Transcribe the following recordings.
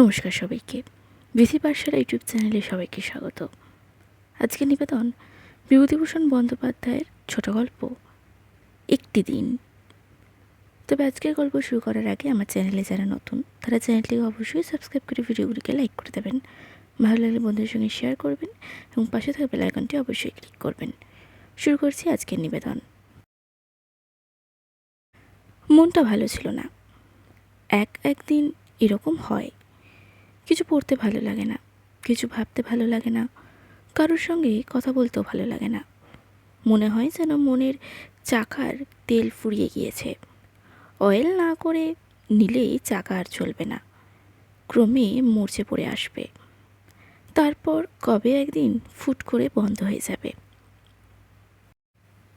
নমস্কার সবাইকে। বিধি পাঠশালা ইউটিউব চ্যানেলে সবাইকে স্বাগত। আজকে নিবেদন বিভূতিভূষণ বন্দ্যোপাধ্যায়ের ছোট গল্প, একটি দিন। তবে আজকের গল্প শুরু করার আগে আমার চ্যানেলে যারা নতুন, তারা চ্যানেলটিকে অবশ্যই সাবস্ক্রাইব করে ভিডিওগুলিকে লাইক করে দেবেন। ভালো লাগলে বন্ধুদের সঙ্গে শেয়ার করবেন এবং পাশে থাকা বেল আইকনটি অবশ্যই ক্লিক করবেন। শুরু করছি আজকের নিবেদন। মনটা ভালো ছিল না। এক একদিন এরকম হয়। কিছু পড়তে ভালো লাগে না, কিছু ভাবতে ভালো লাগে না, কারোর সঙ্গে কথা বলতেও ভালো লাগে না। মনে হয় যেন মনের চাকার তেল ফুরিয়ে গিয়েছে। অয়েল না করে নিলেই চাকা আর চলবে না, ক্রমে মরচে পড়ে আসবে। তারপর কবে একদিন ফুট করে বন্ধ হয়ে যাবে।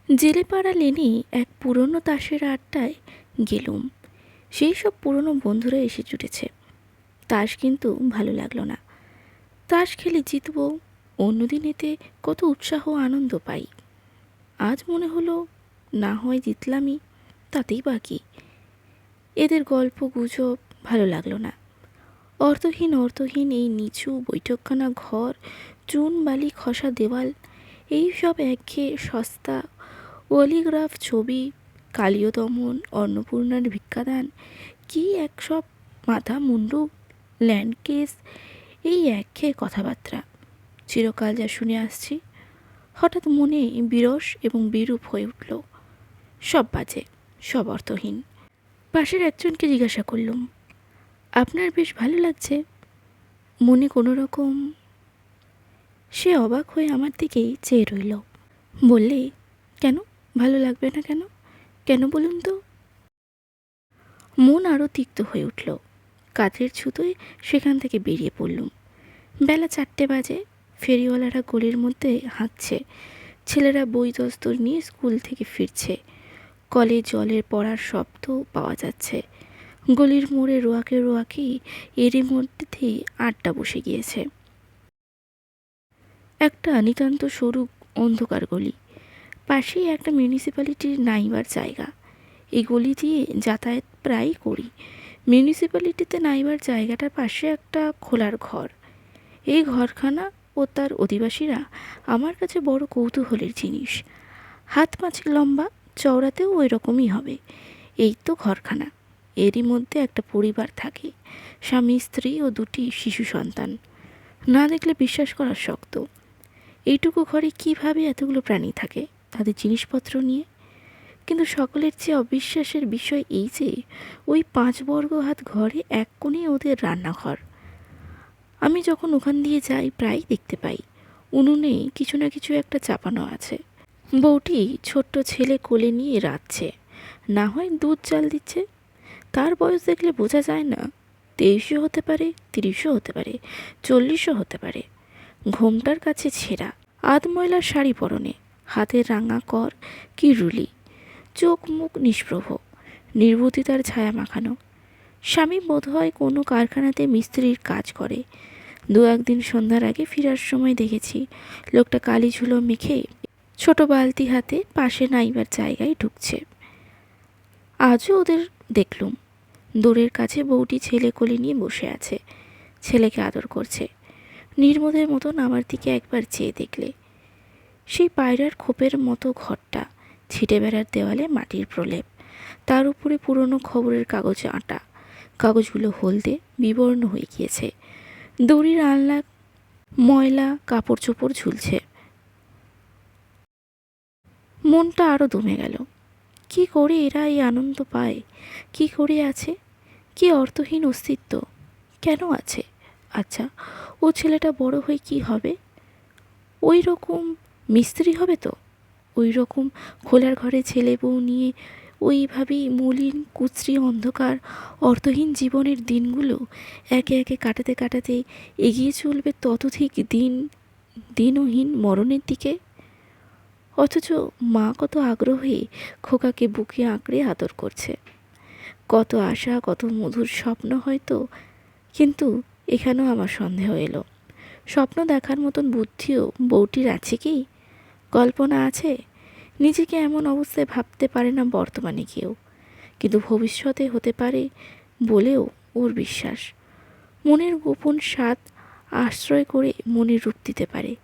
জেলেপাড়া লেনে এক পুরনো তাসের আড্ডায় গেলুম। সেই সব পুরনো বন্ধুরা এসে জুটেছে। তাস কিন্তু ভালো লাগল না। তাস খেলে জিতবো, অন্যদিন এতে কত উৎসাহ আনন্দ পাই। আজ মনে হলো, না হয় জিতলামই, তাতেই বাকি। এদের গল্প, গুজব ভালো লাগল না। অর্থহীন অর্থহীন এই নিচু বৈঠকখানা ঘর, চুন, বালি, খসা দেওয়াল, এই সব একঘেয়ে সস্তা অলিগ্রাফ ছবি, কালীয় দমন, অন্নপূর্ণার ভিক্ষাদান, কি এক সব মাথা মুন্ডু ল্যান্ড কেস, এই একঘেয়ে কথাবার্তা। চিরকাল যা শুনে আসছি, হঠাৎ মনে বিরস এবং বিরূপ হয়ে উঠল। সব বাজে, সব অর্থহীন। পাশের একজনকে জিজ্ঞাসা করলুম, আপনার বেশ ভালো লাগছে? মনে কোনো রকম সে অবাক হয়ে আমার দিকেই চেয়ে রইল। বললে, কেন? ভালো লাগবে না কেন? কেন বলুন তো? মন আরও তিক্ত হয়ে উঠল। কাঠের ছুতোয় সেখান থেকে বেরিয়ে পড়লুম। বেলা চারটে বাজে, ফেরিওয়ালারা গলির মধ্যে হাঁটছে। ছেলেরা বই দস্তর নিয়ে স্কুল থেকে ফিরছে। কলে জলের পড়ার শব্দ পাওয়া যাচ্ছে। গলির মোড়ে রোয়াকে রোয়াকি এরই মধ্যেই আড্ডা বসে গিয়েছে। একটা নিতান্ত সরু অন্ধকার গলি। পাশেই একটা মিউনিসিপ্যালিটির নাইবার জায়গা। এই গলি দিয়ে যাতায়াত প্রায়ই করি। মিউনিসিপ্যালিটিতে নাইবার জায়গাটার পাশে একটা খোলার ঘর। এই ঘরখানা ও তার অধিবাসীরা আমার কাছে বড় কৌতূহলের জিনিস। হাত পাঁচেক লম্বা, চওড়াতেও ওই রকমই হবে। এই তো ঘরখানা। এরই মধ্যে একটা পরিবার থাকে। স্বামী, স্ত্রী ও দুটি শিশু সন্তান। না দেখলে বিশ্বাস করা শক্ত। এইটুকু ঘরে কীভাবে এতগুলো প্রাণী থাকে, তাদের জিনিসপত্র নিয়ে? কিন্তু সকলের চেয়ে অবিশ্বাসের বিষয় এই যে, ওই পাঁচ বর্গ হাত ঘরে এক কোণে ওদের রান্নাঘর। আমি যখন ওখান দিয়ে যাই প্রায় দেখতে পাই। উনুনে কিছু না কিছু একটা চাপানো আছে। বউটি ছোট্ট ছেলে কোলে নিয়ে রাঁধছে। না হয় দুধ চাল দিচ্ছে। তার বয়স দেখলে বোঝা যায় না। তেইশও হতে পারে, তিরিশও হতে পারে, চল্লিশও হতে পারে। ঘোমটার কাছে ছেঁড়া। আধ ময়লার শাড়ি পরনে। হাতের রাঙা কর, কি রুলি। চোখ মুখ নিষ্প্রভ নির্বুদ্ধিতার ছায়া মাখানো। স্বামী বোধহয় কোনো কারখানাতে মিস্ত্রির কাজ করে। দু একদিন সন্ধ্যার আগে ফেরার সময় দেখেছি, লোকটা কালি ঝুলো মেখে ছোট বালতি হাতে পাশে নাইবার জায়গায় ঢুকছে। আজও ওদের দেখলুম। দূরের কাছে বউটি ছেলে কোলে নিয়ে বসে আছে, ছেলেকে আদর করছে। নির্মোদের মতন আমার দিকে একবার চেয়ে দেখলে। সেই পায়রার খোপের মতো ঘরটা ছিটে বেড়ার দেওয়ালে মাটির প্রলেপ। তার উপরে পুরনো খবরের কাগজে আঁটা। কাগজগুলো হলদে বিবর্ণ হয়ে গিয়েছে। দড়ির আলনা, ময়লা কাপড় চোপড় ঝুলছে। মনটা আরও দমে গেল। কি করে এরা এই আনন্দ পায়? কি করে আছে? কি অর্থহীন অস্তিত্ব? কেন আছে? আচ্ছা ও ছেলেটা বড় হয়ে কি হবে? ওই রকম মিস্ত্রি হবে তো? ওই রকম খোলার ঘরে ছেলে বউ নিয়ে ওইভাবেই মলিন কুচরি অন্ধকার, অর্থহীন জীবনের দিনগুলো একে একে কাটাতে কাটাতে এগিয়ে চলবে ততধিক দিন, দিনহীন মরণের দিকে। অথচ মা কত আগ্রহে খোকাকে বুকে আঁকড়ে আদর করছে। কত আশা, কত মধুর স্বপ্ন হয়তো, কিন্তু এখানেও আমার সন্দেহ এলো। স্বপ্ন দেখার মতন বুদ্ধিও বউটির আছে কি? কল্পনা আছে? নিজেকে এমন অবস্থায় ভাবতে পারে না বর্তমানে কেউ। কিন্তু ভবিষ্যতে হতে পারে বলেও ওর বিশ্বাস। মনের গোপন স্বাদ আশ্রয় করে মনের রূপ দিতে পারে।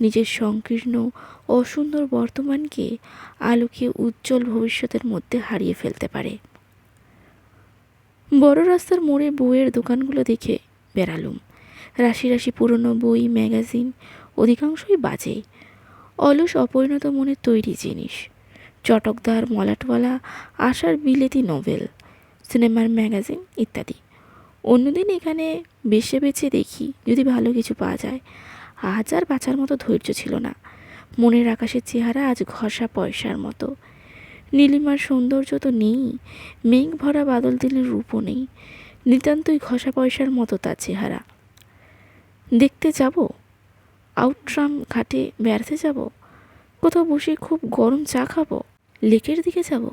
নিজের সংকীর্ণ, অসুন্দর বর্তমানকে আলোকে উজ্জ্বল ভবিষ্যতের মধ্যে হারিয়ে ফেলতে পারে। বড় রাস্তার মোড়ে বইয়ের দোকানগুলো দেখে বেড়ালুম। রাশি রাশি পুরনো বই, ম্যাগাজিন অধিকাংশই বাজে অলস অপরিণত মনের তৈরি জিনিস। চটকদার, মলাটওয়ালা, আশার বিলেতি নোভেল, সিনেমার ম্যাগাজিন ইত্যাদি। অন্যদিন এখানে বেছে বেছে দেখি যদি ভালো কিছু পাওয়া যায়। আজ আর বাঁচার মতো ধৈর্য ছিল না। মনের আকাশের চেহারা আজ ঘষা পয়সার মতো। নীলিমার সৌন্দর্য তো নেই, মেঘ ভরা বাদল দিনের রূপও নেই। নিতান্তই ঘষা পয়সার মতো তার চেহারা। দেখতে যাব? আউটট্রাম ঘাটে বেড়াতে যাব? কোথাও বসে খুব গরম চা খাব? লেকের দিকে যাব?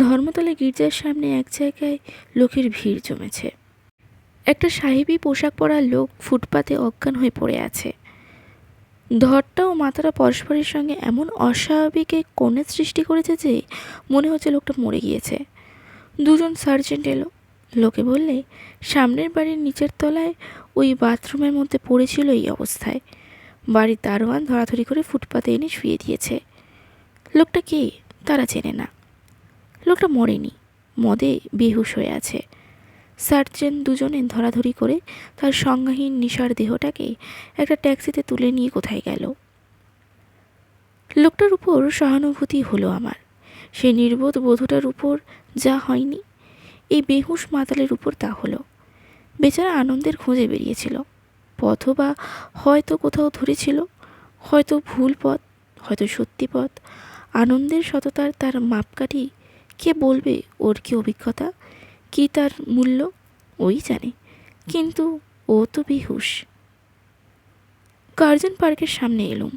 ধর্মতলা গির্জার সামনে এক জায়গায় লোকের ভিড় জমেছে। একটা সাহেবি পোশাক পরা লোক ফুটপাতে অজ্ঞান হয়ে পড়ে আছে। ধরটা ও মাথাটা পরস্পরের সঙ্গে এমন অস্বাভাবিক কোণের সৃষ্টি করেছে যে মনে হচ্ছে লোকটা মরে গিয়েছে। দুজন সার্জেন্ট এলো। লোকে বললে, সামনের বাড়ির নিচের তলায় ওই বাথরুমের মধ্যে পড়েছিল এই অবস্থায়। বাড়ির দারোয়ান ধরাধরি করে ফুটপাতে এনে শুয়ে দিয়েছে। লোকটা কে? তারা চেনে না। লোকটা মরেনি, মদে বেহুশ হয়ে আছে। সার্জেন দুজনে ধরাধরি করে তার সংজ্ঞাহীন নিশার দেহটাকে একটা ট্যাক্সিতে তুলে নিয়ে কোথায় গেল। লোকটার উপর সহানুভূতি হলো আমার। সেই নির্বোধ বধূটার উপর যা হয়নি এই বেহুশ মাতালের উপর তা হলো। বেচারা আনন্দের খোঁজে বেরিয়েছিল। পথ বা হয়তো কোথাও ধরেছিল, হয়তো ভুল পথ, হয়তো সত্যি পথ। আনন্দের সততার তার মাপকাঠি কে বলবে ওর কি অভিজ্ঞতা, কি তার মূল্য, ওই জানে। কিন্তু ও তো বেহুশ। কার্জন পার্কের সামনে এলুম।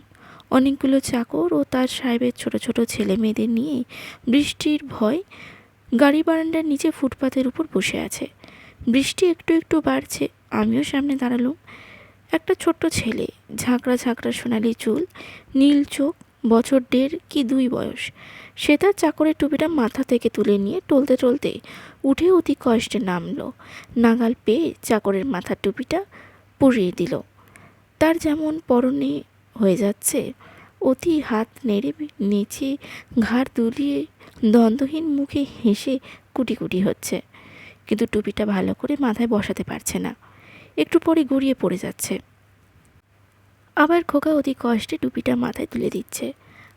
অনেকগুলো চাকর ও তার সাহেবের ছোট ছোট ছেলে মেয়েদের নিয়ে বৃষ্টির ভয় গাড়ি বারান্ডার নিচে ফুটপাতের উপর বসে আছে। বৃষ্টি একটু একটু বাড়ছে, আমিও সামনে দাঁড়ালুম। একটা ছোট্ট ছেলে, ঝাঁকড়া ঝাঁকড়া সোনালি চুল, নীল চোখ, বছর দেড় কি দুই বয়স। সে তার চাকরের টুপিটা মাথা থেকে তুলে নিয়ে টলতে টলতে উঠে অতি কষ্টে নামলো। নাগাল পেয়ে চাকরের মাথার টুপিটা পরিয়ে দিল। তার যেমন পরনে হয়ে যাচ্ছে অতি হাত নেড়ে নেচে ঘাড় দুলিয়ে দ্বন্দ্বহীন মুখে হেসে কুটি কুটি হচ্ছে। কিন্তু টুপিটা ভালো করে মাথায় বসাতে পারছে না। একটু পরে গড়িয়ে পড়ে যাচ্ছে। আবার খোকা অতি কষ্টে টুপিটা মাথায় তুলে দিচ্ছে।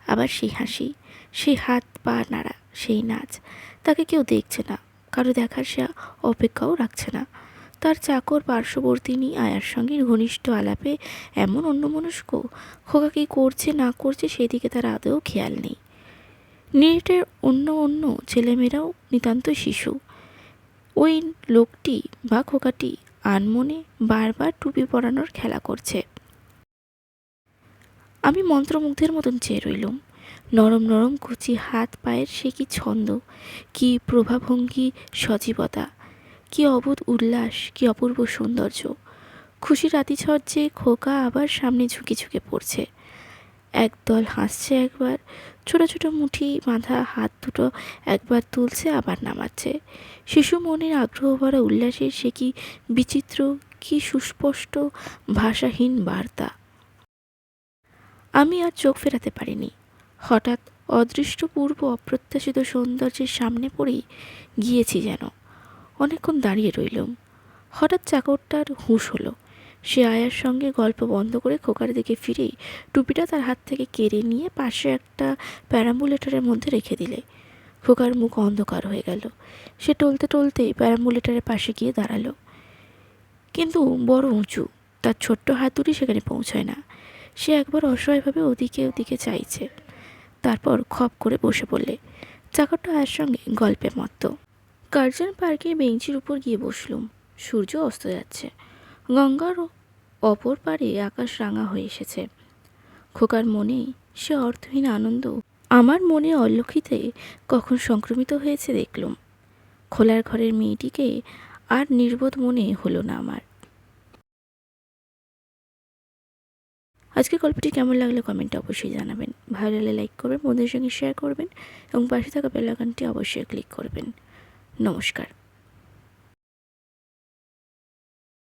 আবার সেই হাসি, সেই হাত পা নাড়া, সেই নাচ, তাকে কেউ দেখছে না। কারও দেখার সে অপেক্ষাও রাখছে না। তার চাকর পার্শ্ববর্তিনী আয়ার সঙ্গে ঘনিষ্ঠ আলাপে এমন অন্যমনস্ক খোকা কী করছে, না করছে সেদিকে তার আদৌ খেয়াল নেই। নেটের অন্য অন্য ছেলেমেয়েরাও নিতান্ত শিশু। ওই লোকটি বা খোকাটি আনমনে বারবার টুপি পরানোর খেলা করছে। আমি মন্ত্রমুগ্ধের মতন চেয়ে রইলুম। নরম নরম কুচি হাত পায়ের সে কি ছন্দ, কি প্রভাভঙ্গি সজীবতা কি অবোধ উল্লাস, কি অপূর্ব সৌন্দর্য। খুশি রাতি ছজ্জে খোকা আবার সামনে ঝুঁকে ঝুঁকে পড়ছে। একদল হাসছে একবার, ছোট ছোট মুঠি বাঁধা হাত দুটো একবার তুলছে, আবার নামাচ্ছে। শিশু মনের আগ্রহ ভরা উল্লাসের সে কি বিচিত্র, কি সুস্পষ্ট, ভাষাহীন বার্তা। আমি আর চোখ ফেরাতে পারিনি। হঠাৎ অদৃষ্টপূর্ব অপ্রত্যাশিত সৌন্দর্যের সামনে পড়েই গিয়েছি যেন। অনেকক্ষণ দাঁড়িয়ে রইলুম। হঠাৎ চাকরটার হুঁশ হলো। সে আয়ার সঙ্গে গল্প বন্ধ করে খোকার দিকে ফিরেই টুপিটা তার হাত থেকে কেড়ে নিয়ে পাশে একটা প্যারাম্বুলেটারের মধ্যে রেখে দিলে। খোকার মুখ অন্ধকার হয়ে গেল। সে টলতে টলতে প্যারাম্বুলেটারের পাশে গিয়ে দাঁড়াল। কিন্তু বড় উঁচু, তার ছোট্ট হাত দুটি সেখানে পৌঁছায় না। সে একবার অসহায়ভাবে ওদিকে ওদিকে চাইছে। তারপর খপ করে বসে পড়লে। চাকরটা আয়ের সঙ্গে গল্পে মত্ত। কার্জন পার্কে বেঞ্চির উপর গিয়ে বসলুম। সূর্য অস্ত যাচ্ছে। গঙ্গার অপর পারে আকাশ রাঙা হয়ে এসেছে। খোকার মনে সে অর্থহীন আনন্দ, আমার মনে অলক্ষিতে কখন সংক্রমিত হয়েছে দেখলুম। খোলার ঘরের মেয়েটিকে আর নির্বোধ মনে হলো না আমার। আজকের গল্পটি কেমন লাগল কমেন্টে অবশ্যই জানাবেন। ভালো লাগলে লাইক করবেন, বন্ধুদের সঙ্গে শেয়ার করবেন এবং পাশে থাকা বেলাকানটি অবশ্যই ক্লিক করবেন। নমস্কার।